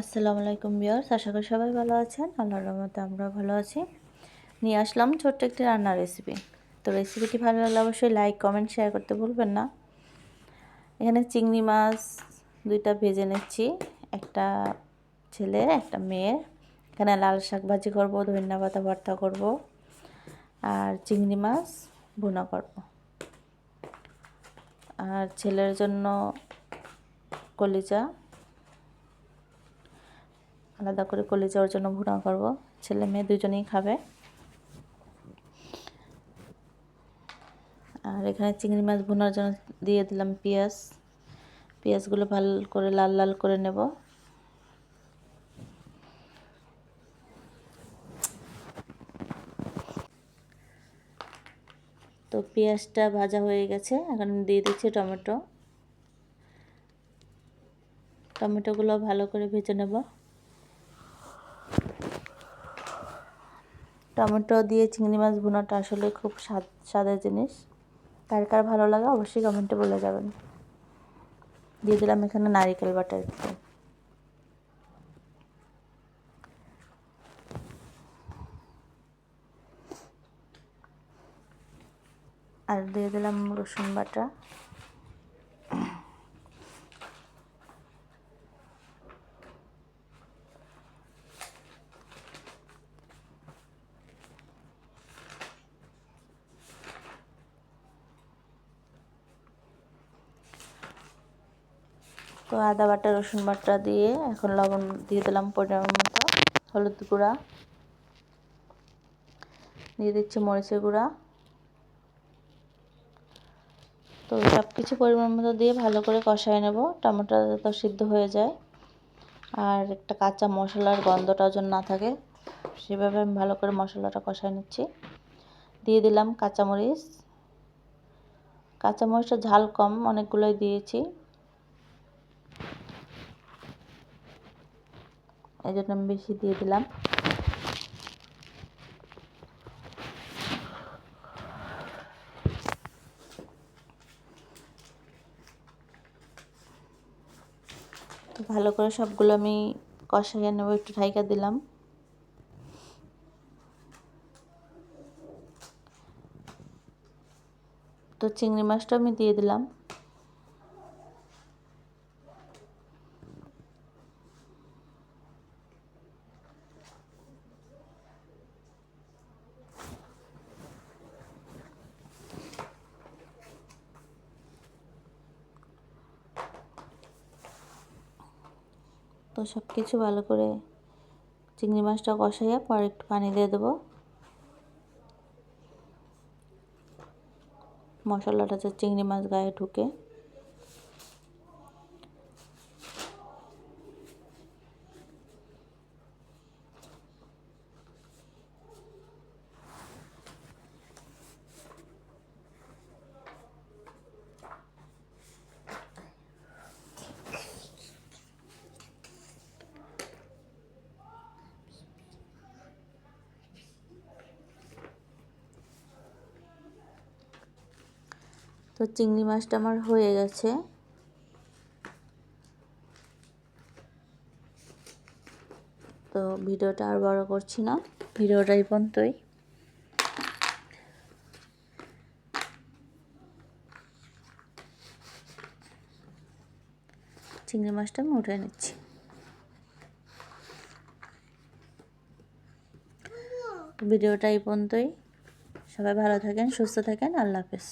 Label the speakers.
Speaker 1: আসসালামু আলাইকুম বিয়ার্স আশা করি সবাই ভালো আছেন। আল্লাহর রহমতে আমরা ভালো আছি। নিয়ে আসলাম ছোট্ট একটি রান্নার রেসিপি তো রেসিপিটি ভালো লাগলে অবশ্যই লাইক কমেন্ট শেয়ার করতে ভুলবেন না। এখানে চিংড়ি মাছ দুইটা ভেজে নিচ্ছি। একটা ছেলে, একটা মেয়ের এখানে লাল শাক ভাজি করব, ধনিয়া পাতা ভর্তা করব। আর চিংড়ি মাছ ভুনা করব। আর ছেলের জন্য কলিজা আলাদা করে কলিজা ওর জন্য ভুনা করব। ছেলে মেয়ে দুজনেই খাবে। আর এখানে চিংড়ি মাছ ভুনার জন্য দিয়ে দিলাম পেঁয়াজ। পেঁয়াজগুলো ভালো করে লাল লাল করে নেব। তো পেঁয়াজটা ভাজা হয়ে গেছে। এখন দিয়ে দিচ্ছি টমেটো। টমেটোগুলো ভালো করে ভেজে নেব। টমেটো দিয়ে চিংড়ি মাছ ভুনাটা আসলে খুব স্বাদ, স্বাদের জিনিস। কার কার ভালো লাগে অবশ্যই কমেন্টে বলে যাবেন। দিয়ে দিলাম এখানে নারিকেল বাটার একটু। আর দিয়ে দিলাম রসুন বাটা। তো আদা বাটা, রসুন বাটা দিয়ে এখন লবণ দিয়ে দিলাম পরিমাণ মতো, হলুদ গুঁড়া। দিয়ে দিচ্ছি মরিচের গুঁড়া। তো সব কিছু পরিমাণ মতো দিয়ে ভালো করে কষায় নেব, টমেটো তো সিদ্ধ হয়ে যায়। আর একটা কাঁচা মশলার গন্ধটাও যেন না থাকে, সেভাবে আমি ভালো করে মশলাটা কষায় নিচ্ছি। দিয়ে দিলাম কাঁচামরিচ। কাঁচামরিচটা ঝাল কম, অনেকগুলোই দিয়েছি। এই জন্য আমি বেশি দিয়ে দিলাম। ভালো করে সবগুলো আমি কষাইয়া নেব, একটু ঠাইকা দিলাম। তো চিংড়ি মাছটা আমি দিয়ে দিলাম। তো সব কিছু ভালো করে চিংড়ি মাছটা কষাইয়া পর একটু পানি দিয়ে দেবো। মশলাটা যে চিংড়ি মাছ গায়ে ঢুকে। তো চিংড়ি মাছটা আমার হয়ে গেছে। তো ভিডিওটা আর বড় করছি না। ভিডিওটা এই পর্যন্তই। চিংড়ি মাছটা আমি উঠে নিচ্ছি। ভিডিওটা এই পর্যন্তই। সবাই ভালো থাকেন, সুস্থ থাকেন, আল্লাহ হাফেজ।